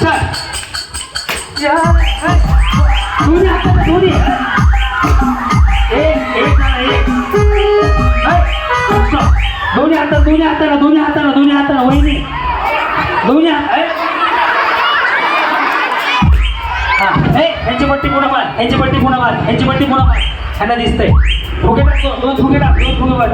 चल या, दोन्ही हाताला दोन्ही एक एक एक दोन्ही हातात दोन्ही हाताला दोन्ही हाताला दोन्ही हाताला वहिनी दोन्ही हात हाय. हा ए यांची पट्टी पुन्हा मार यांची पट्टी पुन्हा मार यांची पट्टी पुन्हा मार ह्यांना दिसतंय फुगे टाक दोन दोन फुगे टाक दोन फुगे मार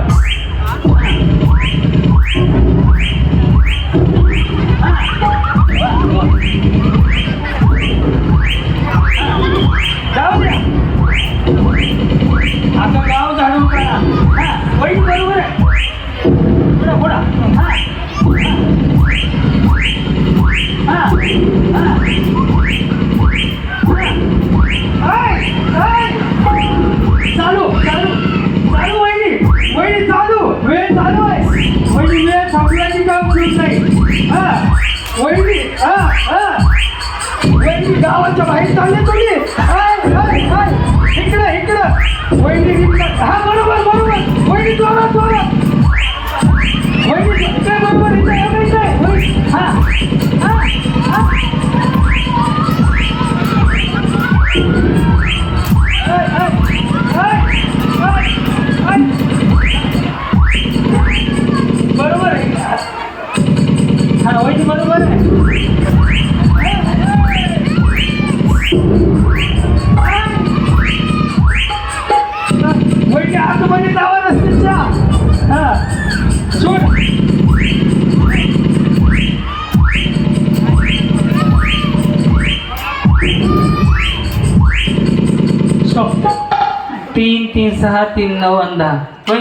गावाच्या बाहेर चालले तुम्ही हा बरोबर आहे. वहिनी आतमध्ये म्हणजे जावा रस्त्याच्या हा. सोड तीन तीन सहा तीन नऊ अंधा.